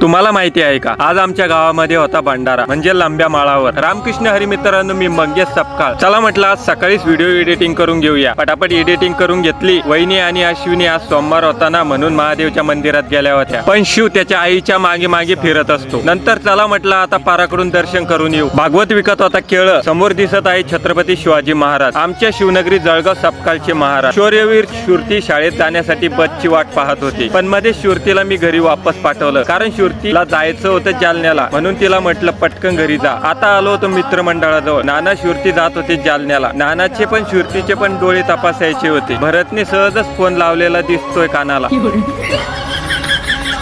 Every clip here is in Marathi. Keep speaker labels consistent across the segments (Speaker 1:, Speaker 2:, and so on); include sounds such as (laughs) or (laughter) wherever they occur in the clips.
Speaker 1: तुम्हाला माहिती आहे का? आज आमच्या गावामध्ये होता भंडारा म्हणजे लांब्या माळावर. रामकृष्ण हरिमित्रांनो मी मंगेश सपकाळ. चला म्हटलं आज सकाळीच व्हिडिओ एडिटिंग करून घेऊया. पटापट एडिटिंग करून घेतली. वहिनी आणि अश्विनी आज सोमवार होता ना म्हणून महादेवच्या मंदिरात गेल्या होत्या. पण शिव त्याच्या आईच्या मागे मागे फिरत असतो. नंतर चला म्हटलं आता पाराकडून दर्शन करून येऊ. भागवत विकत होता केळ. समोर दिसत आहे छत्रपती शिवाजी महाराज. आमच्या शिवनगरी जळगाव सपकाळचे महाराज. शौर्यवीर श्रुती शाळेत जाण्यासाठी बसची वाट पाहत होती. पण मध्ये श्रुतीला मी घरी वापस पाठवलं. कारण शुर्तीला जायचं होतं जालन्याला. म्हणून तिला म्हटलं पटकन घरी जा. आता आलो होतो मित्रमंडळाजवळ. नाना शुर्ती जात होते जालन्याला. नानाचे पण शुर्तीचे पण डोळे तपासायचे होते. भरतने सहजच फोन लावलेला दिसतोय कानाला.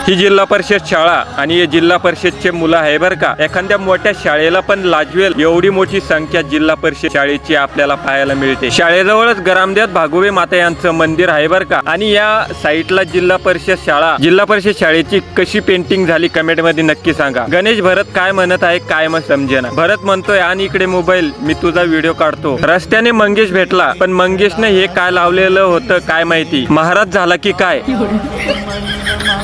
Speaker 1: ही जिल्हा परिषद शाळा आणि हे जिल्हा परिषदचे मुलं आहे बरं का. एखाद्या मोठ्या शाळेला पण लाजवेल एवढी मोठी संख्या जिल्हा परिषद शाळेची आपल्याला पाहायला मिळते. शाळेजवळच गरामदेव भागोबे माता यांचं मंदिर आहे बरं का. आणि या साईटला जिल्हा परिषद शाळा जिल्हा परिषद शाळेची कशी पेंटिंग झाली कमेंटमध्ये नक्की सांगा. गणेश भरत काय म्हणत आहे काय मग समजेना. भरत म्हणतोय आणि इकडे मोबाईल मी तुझा व्हिडिओ काढतो. रस्त्याने मंगेश भेटला पण मंगेशने हे काय लावलेलं होतं काय माहिती? महाराज झाला की काय? (laughs)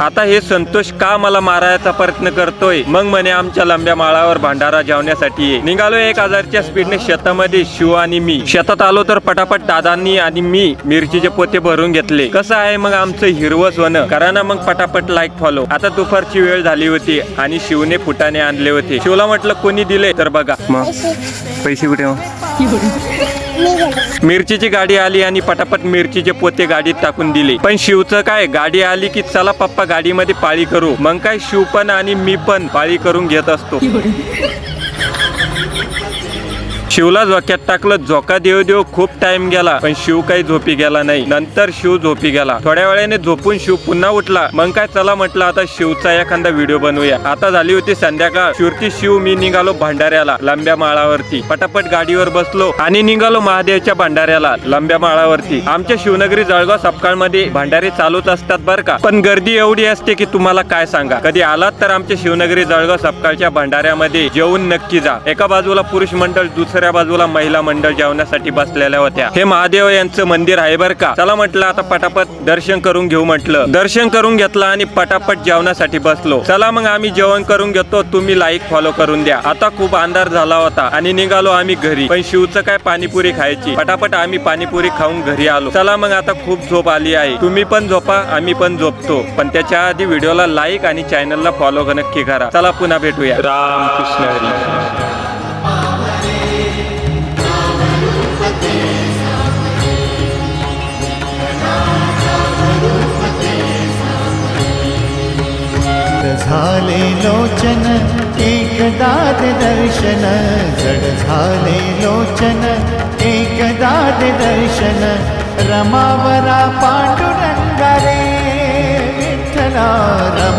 Speaker 1: आता हे संतोष का मला मारायचा प्रयत्न करतोय? मग म्हणे आमच्या लंब्या माळावर भांडारा जेवण्यासाठी निघालो एक हजारच्या स्पीडने शेतामध्ये शिव आणि मी. शेतात आलो तर पटापट दादांनी आणि मी मिरचीचे पोते भरून घेतले. कसं आहे मग आमचं हिरवं सोनं करा ना मग पटापट लाईक फॉलो आता दुपारची वेळ झाली होती आणि शिवने फुटाने आणले होते. शिवला म्हटलं कोणी दिले तर बघा. मग? पैसे कुठे मग? मिरचीची गाडी आली आणि पटापट मिरचीचे पोते गाडीत टाकून दिले. पण शिवचं काय? गाडी आली की चला पप्पा गाडीमध्ये पाळी करू. मग काय? शिव पण आणि मी पण पाळी करून घेत असतो. शिवला झोक्यात टाकलं झोका देव देव खूप टाइम गेला पण शिव काही झोपी गेला नाही. नंतर शिव झोपी गेला. थोड्या वेळाने झोपून शिव पुन्हा उठला. मग काय चला म्हटलं आता शिवचा एखादा व्हिडिओ बनवूया. आता झाली होती संध्याकाळ. शिवती शिव मी निघालो भंडाऱ्याला लांब्या माळावरती. पटापट गाडीवर बसलो आणि निघालो महादेवच्या भंडाऱ्याला लांब्या माळावरती. आमच्या शिवनगरी जळगाव सपकाळमध्ये भंडारे चालूच असतात बरं का. पण गर्दी एवढी असते की तुम्हाला काय सांगा. कधी आलात तर आमच्या शिवनगरी जळगाव सपकाळच्या भंडाऱ्यामध्ये जेवून नक्की जा. एका बाजूला पुरुष मंडळ दुसऱ्या बाजूला महिला मंडळ जेवणासाठी बसलेल्या होत्या. हे महादेव यांचं मंदिर आहे बर का? चला म्हटलं आता पटापट दर्शन करून घेऊ म्हटलं. दर्शन करून घेतलं आणि पटापट जेवणासाठी बसलो. चला मग आम्ही जेवण करून घेतो तुम्ही लाईक फॉलो करून द्या. आता खूप अंधार झाला होता आणि निघालो आम्ही घरी. पण शिवचं काय पाणीपुरी खायची? पटापट आम्ही पाणीपुरी खाऊन घरी आलो. चला मग आता खूप झोप आली आहे. तुम्ही पण झोपा आम्ही पण झोपतो. पण त्याच्या आधी व्हिडिओला लाईक आणि चॅनलला फॉलो नक्की करा. चला पुन्हा भेटूया. रामकृष्ण हरी.
Speaker 2: झाले लोचन एकदाद दर्शन जड झाले लोचन एकदाद दर्शन रमावरा पांडुरंगारे विठ्ठला रमा